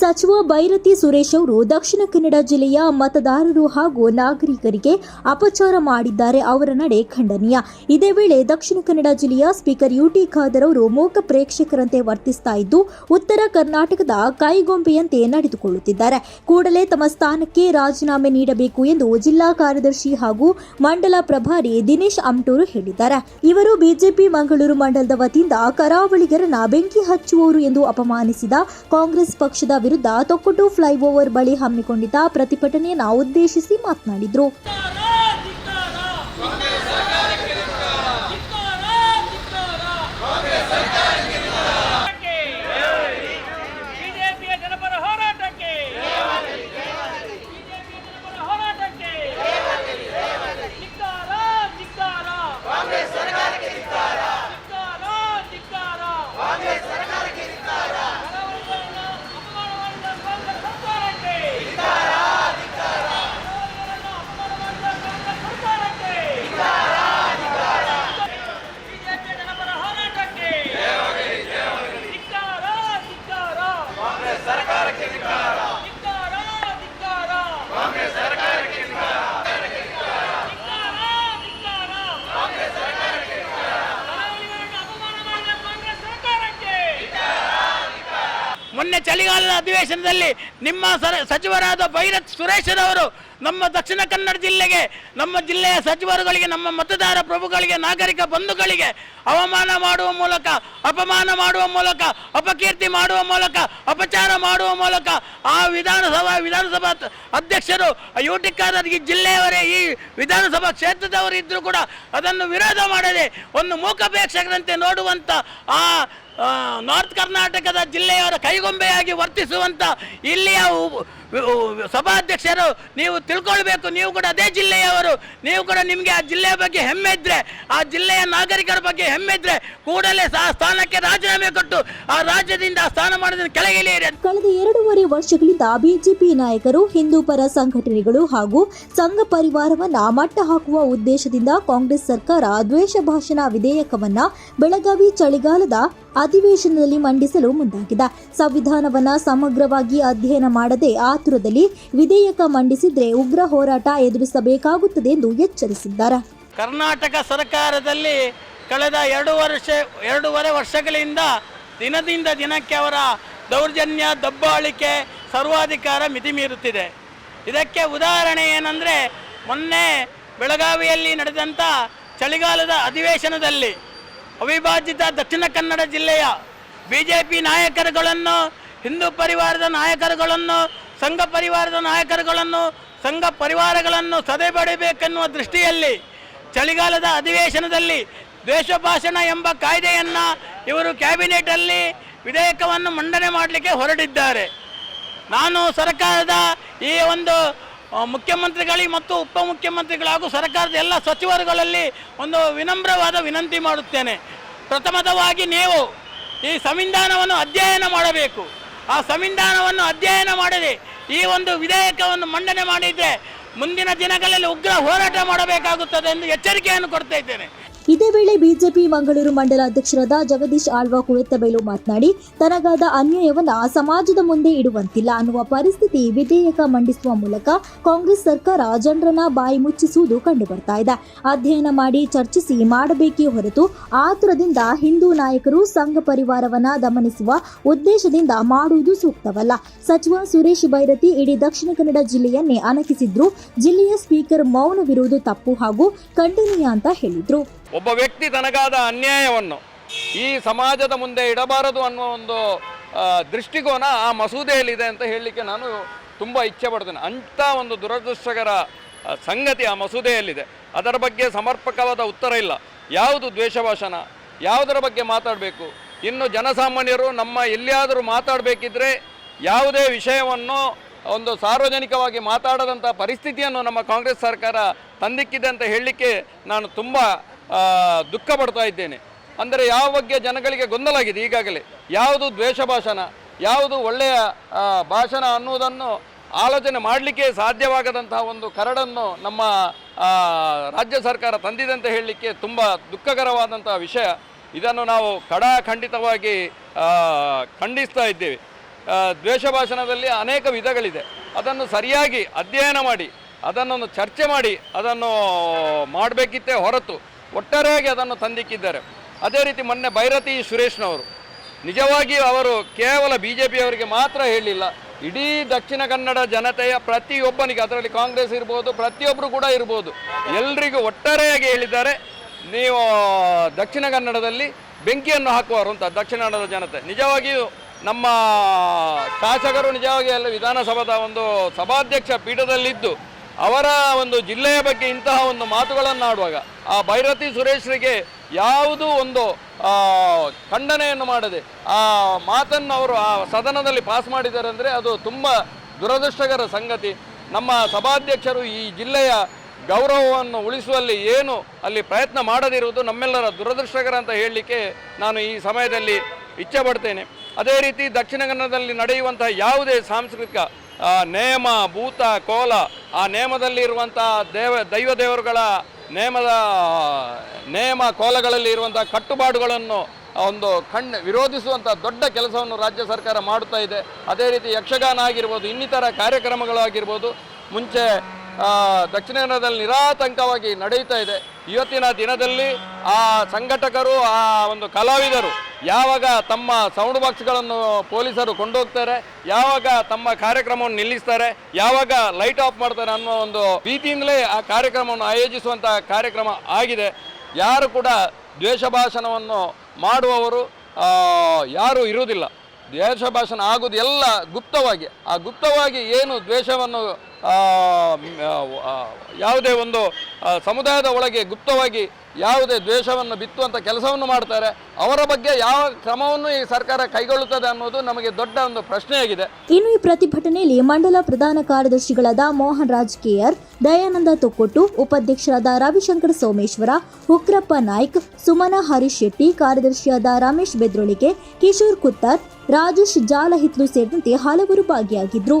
ಸಚಿವ ಬೈರತಿ ಸುರೇಶ್ ಅವರು ದಕ್ಷಿಣ ಕನ್ನಡ ಜಿಲ್ಲೆಯ ಮತದಾರರು ಹಾಗೂ ನಾಗರಿಕರಿಗೆ ಅಪಚಾರ ಮಾಡಿದ್ದಾರೆ. ಅವರ ನಡೆ ಖಂಡನೀಯ. ಇದೇ ವೇಳೆ ದಕ್ಷಿಣ ಕನ್ನಡ ಜಿಲ್ಲೆಯ ಸ್ಪೀಕರ್ ಯುಟಿ ಖಾದರ್ ಅವರು ಮೂಕ ಪ್ರೇಕ್ಷಕರಂತೆ ವರ್ತಿಸ್ತಾ ಇದ್ದು, ಉತ್ತರ ಕರ್ನಾಟಕದ ಕೈಗೊಂಬೆಯಂತೆ ನಡೆದುಕೊಳ್ಳುತ್ತಿದ್ದಾರೆ. ಕೂಡಲೇ ತಮ್ಮ ಸ್ಥಾನಕ್ಕೆ ರಾಜೀನಾಮೆ ನೀಡಬೇಕು ಎಂದು ಜಿಲ್ಲಾ ಕಾರ್ಯದರ್ಶಿ ಹಾಗೂ ಮಂಡಲ ಪ್ರಭಾರಿ ದಿನೇಶ್ ಅಮ್ಟೂರು ಹೇಳಿದ್ದಾರೆ. ಇವರು ಬಿಜೆಪಿ ಮಂಗಳೂರು ಮಂಡಲದ ವತಿಯಿಂದ ಕರಾವಳಿಗರನ್ನ ಬೆಂಕಿ ಹಚ್ಚುವವರು ಎಂದು ಅಪಮಾನಿಸಿದ ಕಾಂಗ್ರೆಸ್ ಪಕ್ಷದ ವಿರುದ್ಧ ತೊಕ್ಕೊಟ್ಟು ಫ್ಲೈಓವರ್ ಬಳಿ ಹಮ್ಮಿಕೊಂಡಿದ್ದ ಪ್ರತಿಭಟನೆಯನ್ನು ಉದ್ದೇಶಿಸಿ ಮಾತನಾಡಿದರು. ಮೊನ್ನೆ ಚಳಿಗಾಲದ ಅಧಿವೇಶನದಲ್ಲಿ ನಿಮ್ಮ ಸಚಿವರಾದ ಭೈರತ್ ಸುರೇಶರವರು ನಮ್ಮ ದಕ್ಷಿಣ ಕನ್ನಡ ಜಿಲ್ಲೆಗೆ ನಮ್ಮ ಜಿಲ್ಲೆಯ ಸಚಿವರುಗಳಿಗೆ ನಮ್ಮ ಮತದಾರ ಪ್ರಭುಗಳಿಗೆ ನಾಗರಿಕ ಬಂಧುಗಳಿಗೆ ಅವಮಾನ ಮಾಡುವ ಮೂಲಕ ಅಪಮಾನ ಮಾಡುವ ಮೂಲಕ ಅಪಕೀರ್ತಿ ಮಾಡುವ ಮೂಲಕ ಅಪಚಾರ ಮಾಡುವ ಮೂಲಕ ಆ ವಿಧಾನಸಭಾ ವಿಧಾನಸಭಾ ಅಧ್ಯಕ್ಷರು ಯುಟಿಕಾರರ್ ಈ ಜಿಲ್ಲೆಯವರೇ ಈ ವಿಧಾನಸಭಾ ಕ್ಷೇತ್ರದವರು ಇದ್ದರೂ ಕೂಡ ಅದನ್ನು ವಿರೋಧ ಮಾಡದೆ ಒಂದು ಮೂಕಪೇಕ್ಷಕರಂತೆ ನೋಡುವಂಥ ಆ, ನಾರ್ತ್ ಕರ್ನಾಟಕದ ಜಿಲ್ಲೆಯವರ ಕೈಗೊಂಬೆಯಾಗಿ ವರ್ತಿಸುವಂಥ ಇಲ್ಲಿಯ ಸಭಾಧ್ಯಕ್ಷರು, ನೀವು ತಿಳ್ಕೊಳ್ಬೇಕು, ನೀವು ಕೂಡ ಅದೇ ಜಿಲ್ಲೆಯವರು, ನೀವು ಕೂಡ ನಿಮಗೆ ಆ ಜಿಲ್ಲೆಯ ಬಗ್ಗೆ ಹೆಮ್ಮೆ ಇದ್ರೆ, ಆ ಜಿಲ್ಲೆಯ ನಾಗರಿಕರ ಬಗ್ಗೆ ಹೆಮ್ಮೆ ಇದ್ರೆ, ಕೂಡಲೇ ಆ ಸ್ಥಾನಕ್ಕೆ ರಾಜೀನಾಮೆ ಕೊಟ್ಟು, ಆ ರಾಜ್ಯದಿಂದ ಆ ಸ್ಥಾನಮಾನದಿಂದ ಕೆಳಗೆ ಕಳೆದ ಎರಡೂವರೆ ವರ್ಷಗಳಿಂದ ಬಿಜೆಪಿ ನಾಯಕರು ಹಿಂದೂ ಪರ ಸಂಘಟನೆಗಳು ಹಾಗೂ ಸಂಘ ಪರಿವಾರವನ್ನ ಮಟ್ಟ ಹಾಕುವ ಉದ್ದೇಶದಿಂದ ಕಾಂಗ್ರೆಸ್ ಸರ್ಕಾರ ದ್ವೇಷ ಭಾಷಣ ವಿಧೇಯಕವನ್ನ ಬೆಳಗಾವಿ ಚಳಿಗಾಲದ ಅಧಿವೇಶನದಲ್ಲಿ ಮಂಡಿಸಲು ಮುಂದಾಗಿದೆ. ಸಂವಿಧಾನವನ್ನ ಸಮಗ್ರವಾಗಿ ಅಧ್ಯಯನ ಮಾಡದೆ ಆತುರದಲ್ಲಿ ವಿಧೇಯಕ ಮಂಡಿಸಿದ್ರೆ ಉಗ್ರ ಹೋರಾಟ ಎದುರಿಸಬೇಕಾಗುತ್ತದೆ ಎಂದು ಎಚ್ಚರಿಸಿದ್ದಾರೆ. ಕರ್ನಾಟಕ ಸರ್ಕಾರದಲ್ಲಿ ಕಳೆದ ಎರಡು ವರ್ಷ, ಎರಡೂವರೆ ವರ್ಷಗಳಿಂದ ದಿನದಿಂದ ದಿನಕ್ಕೆ ಅವರ ದೌರ್ಜನ್ಯ, ದಬ್ಬಾಳಿಕೆ ಸರ್ವಾಧಿಕಾರ ಮಿತಿ ಮೀರುತ್ತಿದೆ ಇದಕ್ಕೆ ಉದಾಹರಣೆ ಏನಂದರೆ, ಮೊನ್ನೆ ಬೆಳಗಾವಿಯಲ್ಲಿ ನಡೆದಂಥ ಚಳಿಗಾಲದ ಅಧಿವೇಶನದಲ್ಲಿ ಅವಿಭಾಜಿತ ದಕ್ಷಿಣ ಕನ್ನಡ ಜಿಲ್ಲೆಯ ಬಿ ಜೆ ಪಿ ನಾಯಕರುಗಳನ್ನು, ಹಿಂದೂ ಪರಿವಾರದ ನಾಯಕರುಗಳನ್ನು ಸಂಘ ಪರಿವಾರದ ನಾಯಕರುಗಳನ್ನು, ಸಂಘ ಪರಿವಾರಗಳನ್ನು ಸದೆಬಡಿಬೇಕೆನ್ನುವ ದೃಷ್ಟಿಯಲ್ಲಿ ಚಳಿಗಾಲದ ಅಧಿವೇಶನದಲ್ಲಿ ದ್ವೇಷ ಭಾಷಣ ಎಂಬ ಕಾಯ್ದೆಯನ್ನು ಇವರು ಕ್ಯಾಬಿನೆಟಲ್ಲಿ ವಿಧೇಯಕವನ್ನು ಮಂಡನೆ ಮಾಡಲಿಕ್ಕೆ ಹೊರಟಿದ್ದಾರೆ ನಾನು ಸರ್ಕಾರದ ಈ ಒಂದು ಮುಖ್ಯಮಂತ್ರಿಗಳಿಗೆ ಮತ್ತು ಉಪಮುಖ್ಯಮಂತ್ರಿಗಳು ಹಾಗೂ ಸರ್ಕಾರದ ಎಲ್ಲ ಸಚಿವರುಗಳಲ್ಲಿ ಒಂದು ವಿನಮ್ರವಾದ ವಿನಂತಿ ಮಾಡುತ್ತೇನೆ. ಪ್ರಥಮದವಾಗಿ ನೀವು ಈ ಸಂವಿಧಾನವನ್ನು ಅಧ್ಯಯನ ಮಾಡಬೇಕು. ಆ ಸಂವಿಧಾನವನ್ನು ಅಧ್ಯಯನ ಮಾಡದೆ ಈ ಒಂದು ವಿಧೇಯಕವನ್ನು ಮಂಡನೆ ಮಾಡಿದರೆ ಮುಂದಿನ ದಿನಗಳಲ್ಲಿ ಉಗ್ರ ಹೋರಾಟ ಮಾಡಬೇಕಾಗುತ್ತದೆ ಎಂದು ಎಚ್ಚರಿಕೆಯನ್ನು ಕೊಡ್ತಾ ಇದ್ದೇನೆ. ಇದೇ ವೇಳೆ ಬಿಜೆಪಿ ಮಂಗಳೂರು ಮಂಡಲ ಅಧ್ಯಕ್ಷರಾದ ಜಗದೀಶ್ ಆಳ್ವಾ ಕುವೆತ್ತಬೈಲು ಮಾತನಾಡಿ, ತನಗಾದ ಅನ್ಯಾಯವನ್ನು ಸಮಾಜದ ಮುಂದೆ ಇಡುವಂತಿಲ್ಲ ಅನ್ನುವ ಪರಿಸ್ಥಿತಿ ವಿಧೇಯಕ ಮಂಡಿಸುವ ಮೂಲಕ ಕಾಂಗ್ರೆಸ್ ಸರ್ಕಾರ ಜನರನ್ನ ಬಾಯಿ ಮುಚ್ಚಿಸುವುದು ಕಂಡುಬರ್ತಾ ಇದೆ. ಅಧ್ಯಯನ ಮಾಡಿ ಚರ್ಚಿಸಿ ಮಾಡಬೇಕೇ ಹೊರತು ಆತುರದಿಂದ ಹಿಂದೂ ನಾಯಕರು ಸಂಘ ಪರಿವಾರವನ್ನ ದಮನಿಸುವ ಉದ್ದೇಶದಿಂದ ಮಾಡುವುದು ಸೂಕ್ತವಲ್ಲ. ಸಚಿವ ಸುರೇಶ್ ಬೈರತಿ ಇಡೀ ದಕ್ಷಿಣ ಕನ್ನಡ ಜಿಲ್ಲೆಯನ್ನೇ ಅಣಕಿಸಿದ್ರು. ಜಿಲ್ಲೆಯ ಸ್ಪೀಕರ್ ಮೌನವಿರುವುದು ತಪ್ಪು ಹಾಗೂ ಖಂಡನೀಯ ಅಂತ ಹೇಳಿದ್ರು. ಒಬ್ಬ ವ್ಯಕ್ತಿ ತನಗಾದ ಅನ್ಯಾಯವನ್ನು ಈ ಸಮಾಜದ ಮುಂದೆ ಇಡಬಾರದು ಅನ್ನುವ ಒಂದು ದೃಷ್ಟಿಕೋನ ಆ ಮಸೂದೆಯಲ್ಲಿದೆ ಅಂತ ಹೇಳಲಿಕ್ಕೆ ನಾನು ತುಂಬ ಇಚ್ಛೆ ಪಡ್ತೇನೆ. ಅಂಥ ಒಂದು ದುರದೃಷ್ಟಕರ ಸಂಗತಿ ಆ ಮಸೂದೆಯಲ್ಲಿದೆ. ಅದರ ಬಗ್ಗೆ ಸಮರ್ಪಕವಾದ ಉತ್ತರ ಇಲ್ಲ. ಯಾವುದು ದ್ವೇಷಭಾಷಣ? ಯಾವುದರ ಬಗ್ಗೆ ಮಾತಾಡಬೇಕು? ಇನ್ನು ಜನಸಾಮಾನ್ಯರು ನಮ್ಮ ಎಲ್ಲಿಯಾದರೂ ಮಾತಾಡಬೇಕಿದ್ರೆ ಯಾವುದೇ ವಿಷಯವನ್ನು ಒಂದು ಸಾರ್ವಜನಿಕವಾಗಿ ಮಾತಾಡದಂಥ ಪರಿಸ್ಥಿತಿಯನ್ನು ನಮ್ಮ ಕಾಂಗ್ರೆಸ್ ಸರ್ಕಾರ ತಂದಿಕ್ಕಿದೆ ಅಂತ ಹೇಳಲಿಕ್ಕೆ ನಾನು ತುಂಬ ದುಃಖ ಪಡ್ತಾ ಇದ್ದೇನೆ. ಅಂದರೆ ಯಾವ ಬಗ್ಗೆ ಜನಗಳಿಗೆ ಗೊಂದಲ ಆಗಿದೆ ಈಗಾಗಲೇ? ಯಾವುದು ದ್ವೇಷ ಭಾಷಣ ಯಾವುದು ಒಳ್ಳೆಯ ಭಾಷಣ ಅನ್ನುವುದನ್ನು ಆಲೋಚನೆ ಮಾಡಲಿಕ್ಕೆ ಸಾಧ್ಯವಾಗದಂತಹ ಒಂದು ಕರಡನ್ನು ನಮ್ಮ ರಾಜ್ಯ ಸರ್ಕಾರ ತಂದಿದೆ ಅಂತ ಹೇಳಲಿಕ್ಕೆ ತುಂಬ ದುಃಖಕರವಾದಂತಹ ವಿಷಯ. ಇದನ್ನು ನಾವು ಖಡಾಖಂಡಿತವಾಗಿ ಆ, ಖಂಡಿಸ್ತಾ ಇದ್ದೇವೆ. ದ್ವೇಷ ಭಾಷಣದಲ್ಲಿ ಅನೇಕ ವಿಧಗಳಿದೆ. ಅದನ್ನು ಸರಿಯಾಗಿ ಅಧ್ಯಯನ ಮಾಡಿ ಅದನ್ನೊಂದು ಚರ್ಚೆ ಮಾಡಿ ಅದನ್ನು ಮಾಡಬೇಕಿತ್ತೇ ಹೊರತು ಒಟ್ಟಾರೆಯಾಗಿ ಅದನ್ನು ತಂದಿಕ್ಕಿದ್ದಾರೆ. ಅದೇ ರೀತಿ ಮೊನ್ನೆ ಭೈರತಿ ಸುರೇಶ್ನವರು, ನಿಜವಾಗಿ ಅವರು ಕೇವಲ ಬಿ ಜೆ ಪಿಯವರಿಗೆ ಮಾತ್ರ ಹೇಳಿಲ್ಲ, ಇಡೀ ದಕ್ಷಿಣ ಕನ್ನಡ ಜನತೆಯ ಪ್ರತಿಯೊಬ್ಬನಿಗೆ, ಅದರಲ್ಲಿ ಕಾಂಗ್ರೆಸ್ ಇರ್ಬೋದು ಪ್ರತಿಯೊಬ್ಬರು ಕೂಡ ಇರ್ಬೋದು, ಎಲ್ರಿಗೂ ಒಟ್ಟಾರೆಯಾಗಿ ಹೇಳಿದ್ದಾರೆ, ನೀವು ದಕ್ಷಿಣ ಕನ್ನಡದಲ್ಲಿ ಬೆಂಕಿಯನ್ನು ಹಾಕುವರು ಅಂತ ದಕ್ಷಿಣ ಕನ್ನಡದ ಜನತೆ. ನಿಜವಾಗಿಯೂ ನಮ್ಮ ಶಾಸಕರು ನಿಜವಾಗಿ ಅಲ್ಲಿ ವಿಧಾನಸಭಾದ ಒಂದು ಸಭಾಧ್ಯಕ್ಷ ಪೀಠದಲ್ಲಿದ್ದು ಅವರ ಒಂದು ಜಿಲ್ಲೆಯ ಬಗ್ಗೆ ಇಂತಹ ಒಂದು ಮಾತುಗಳನ್ನು ಆಡುವಾಗ ಆ ಭೈರತಿ ಸುರೇಶ್ರಿಗೆ ಯಾವುದು ಒಂದು ಖಂಡನೆಯನ್ನು ಮಾಡದೆ ಆ ಮಾತನ್ನು ಅವರು ಆ ಸದನದಲ್ಲಿ ಪಾಸ್ ಮಾಡಿದ್ದಾರೆ ಅಂದರೆ ಅದು ತುಂಬ ದುರದೃಷ್ಟಕರ ಸಂಗತಿ. ನಮ್ಮ ಸಭಾಧ್ಯಕ್ಷರು ಈ ಜಿಲ್ಲೆಯ ಗೌರವವನ್ನು ಉಳಿಸುವಲ್ಲಿ ಏನು ಅಲ್ಲಿ ಪ್ರಯತ್ನ ಮಾಡದಿರುವುದು ನಮ್ಮೆಲ್ಲರ ದುರದೃಷ್ಟಕರ ಅಂತ ಹೇಳಲಿಕ್ಕೆ ನಾನು ಈ ಸಮಯದಲ್ಲಿ ಇಚ್ಛೆ ಪಡ್ತೇನೆ ಅದೇ ರೀತಿ ದಕ್ಷಿಣ ಕನ್ನಡದಲ್ಲಿ ನಡೆಯುವಂತಹ ಯಾವುದೇ ಸಾಂಸ್ಕೃತಿಕ ನೇಮ, ಭೂತ, ಕೋಲ ಆ ನೇಮದಲ್ಲಿ ಇರುವಂಥ ದೇವ, ದೈವ ದೇವರುಗಳ ನೇಮದ, ನೇಮ ಕೋಲಗಳಲ್ಲಿ ಇರುವಂಥ ಕಟ್ಟುಪಾಡುಗಳನ್ನು ಒಂದು ಕಣ್ಣು ವಿರೋಧಿಸುವಂಥ ದೊಡ್ಡ ಕೆಲಸವನ್ನು ರಾಜ್ಯ ಸರ್ಕಾರ ಮಾಡುತ್ತಾ ಇದೆ. ಅದೇ ರೀತಿ ಯಕ್ಷಗಾನ ಆಗಿರ್ಬೋದು, ಇನ್ನಿತರ ಕಾರ್ಯಕ್ರಮಗಳಾಗಿರ್ಬೋದು ಮುಂಚೆ ದಕ್ಷಿಣ ಕನ್ನಡದಲ್ಲಿ ನಿರಾತಂಕವಾಗಿ ನಡೆಯುತ್ತಾ ಇದೆ. ಇವತ್ತಿನ ದಿನದಲ್ಲಿ ಆ ಸಂಘಟಕರು, ಆ ಒಂದು ಕಲಾವಿದರು ಯಾವಾಗ ತಮ್ಮ ಸೌಂಡ್ ಬಾಕ್ಸ್ಗಳನ್ನು ಪೊಲೀಸರು ಕೊಂಡೋಗ್ತಾರೆ, ಯಾವಾಗ ತಮ್ಮ ಕಾರ್ಯಕ್ರಮವನ್ನು ನಿಲ್ಲಿಸ್ತಾರೆ, ಯಾವಾಗ ಲೈಟ್ ಆಫ್ ಮಾಡ್ತಾರೆ ಅನ್ನೋ ಒಂದು ಭೀತಿಯಿಂದಲೇ ಆ ಕಾರ್ಯಕ್ರಮವನ್ನು ಆಯೋಜಿಸುವಂತಹ ಕಾರ್ಯಕ್ರಮ ಆಗಿದೆ. ಯಾರು ಕೂಡ ದ್ವೇಷ ಭಾಷಣವನ್ನು ಮಾಡುವವರು ಯಾರೂ ಇರುವುದಿಲ್ಲ. ದ್ವೇಷ ಭಾಷಣ ಆಗುವುದು ಎಲ್ಲ ಗುಪ್ತವಾಗಿ. ಆ ಗುಪ್ತವಾಗಿ ಏನು ದ್ವೇಷವನ್ನು ಯಾವುದೇ ಒಂದು ಸಮುದಾಯದ ಒಳಗೆ ಗುಪ್ತವಾಗಿ ಯಾವುದೇ ದ್ವೇಷವನ್ನು ಬಿತ್ತುವಂಥ ಕೆಲಸವನ್ನು ಮಾಡ್ತಾರೆ, ಅವರ ಬಗ್ಗೆ ಯಾವ ಕ್ರಮವನ್ನು ಈ ಸರ್ಕಾರ ಕೈಗೊಳ್ಳುತ್ತದೆ ಅನ್ನೋದು ನಮಗೆ ದೊಡ್ಡ ಒಂದು ಪ್ರಶ್ನೆಯಾಗಿದೆ. ಇನ್ನು ಈ ಪ್ರತಿಭಟನೆಯಲ್ಲಿ ಮಂಡಲ ಪ್ರಧಾನ ಕಾರ್ಯದರ್ಶಿಗಳಾದ ಮೋಹನ್ ರಾಜ್ ಕೆಆರ್ ದಯಾನಂದ ತೊಕ್ಕೊಟ್ಟು, ಉಪಾಧ್ಯಕ್ಷರಾದ ರವಿಶಂಕರ್ ಸೋಮೇಶ್ವರ ಉಕ್ರಪ್ಪ ನಾಯ್ಕ್, ಸುಮನ ಹರೀಶ್ ಶೆಟ್ಟಿ, ಕಾರ್ಯದರ್ಶಿಯಾದ ರಮೇಶ್ ಬೆದ್ರೊಳಿಗೆ ಕಿಶೋರ್ ಕುತ್ತರ್, ರಾಜೇಶ್ ಜಾಲಹಿತ್ಲು ಸೇರಿದಂತೆ ಹಲವರು ಭಾಗಿಯಾಗಿದ್ರು.